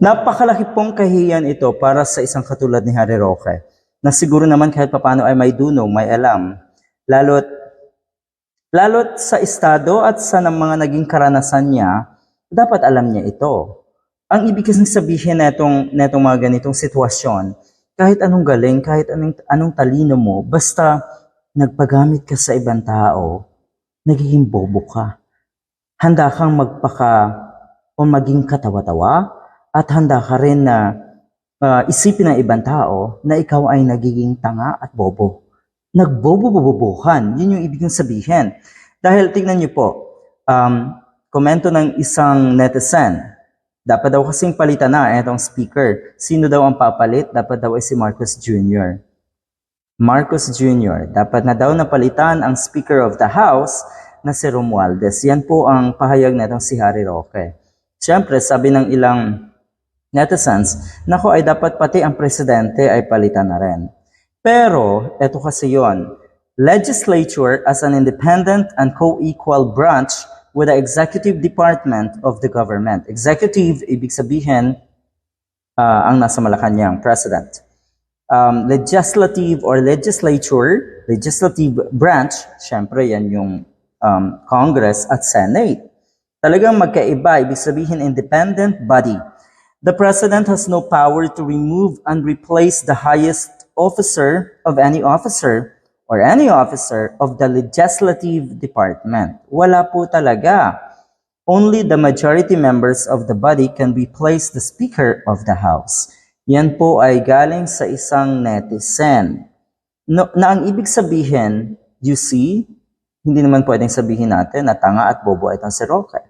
Napakalaki pong kahiyan ito para sa isang katulad ni Harry Roque na siguro naman kahit papano ay may dunong, may alam. Lalo't, lalo't sa estado at sa mga naging karanasan niya, dapat alam niya ito. Ang ibig kasing sabihin netong, netong mga ganitong sitwasyon, kahit anong galing, kahit anong, anong talino mo, basta nagpagamit ka sa ibang tao, nagiging bobo ka. Handa kang magpaka o maging katawa-tawa at handa ka rin na ah, isipin ng ibang tao na ikaw ay nagiging tanga at bobo. Nagbobo-bobobohan. Yun yung ibig sabihin. Dahil tignan niyo po, um, komento ng isang netizen, dapat daw kasing palitan na itong speaker. Sino daw ang papalit? Dapat daw ay si Marcos Jr. Marcos Jr. Dapat na daw napalitan ang Speaker of the House na si Romualdez. Yan po ang pahayag netong si Harry Roque. Siyempre, sabi ng ilang netizens, nako ay dapat pati ang presidente ay palitan na rin. Pero, eto kasi yon legislature as an independent and co-equal branch with the executive department of the government. Executive, ibig sabihin, ah, ang nasa Malacanang, president um, legislative or legislature, legislative branch, syempre yan yung um, Congress at Senate. Talagang magkaiba, ibig sabihin independent body. The President has no power to remove and replace the highest officer of any officer or any officer of the legislative department. Wala po talaga. Only the majority members of the body can replace the Speaker of the House. Yan po ay galing sa isang netizen. No, na ang ibig sabihin, you see, hindi naman pwedeng sabihin natin na tanga at bobo itong si Roque.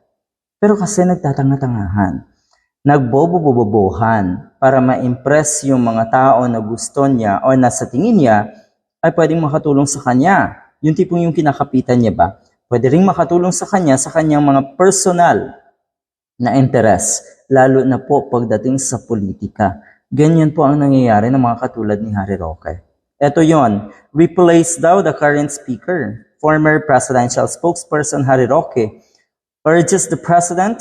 Pero kasi nagtatanga-tangahan. Nagbobo-bobobohan para ma-impress yung mga tao na gusto niya o na sa tingin niya ay pwedeng makatulong sa kanya. Yung tipong yung kinakapitan niya ba, pwede ring makatulong sa kanya sa kanyang mga personal na interes, lalo na po pagdating sa politika. Ganyan po ang nangyayari ng mga katulad ni Harry Roque. Ito yon, replace daw the current speaker. Former presidential spokesperson Harry Roque urges the president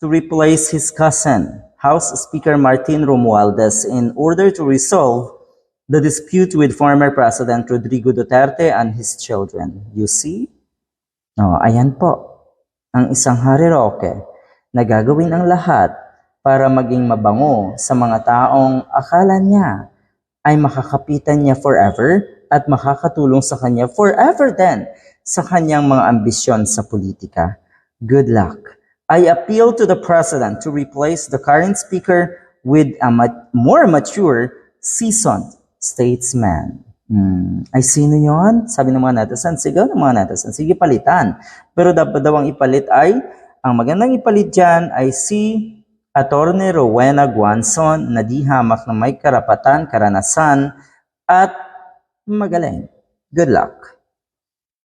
to replace his cousin, House Speaker Martin Romualdez, in order to resolve the dispute with former President Rodrigo Duterte and his children. You see? Oh, ayan po. Ang isang Harry Roque na gagawin ang lahat para maging mabango sa mga taong akala niya ay makakapitan niya forever at makakatulong sa kanya forever din sa kanyang mga ambisyon sa politika. Good luck. I appeal to the President to replace the current Speaker with a ma- more mature, seasoned statesman. Hmm. Ay, sino yon? Sabi ng mga netizen, sigaw ng mga netizen, sige palitan. Pero dapat daw ang ipalit ay, ang magandang ipalit dyan ay si Attorney Rowena Guanzon na di hamak na may karapatan, karanasan, at magaling. Good luck.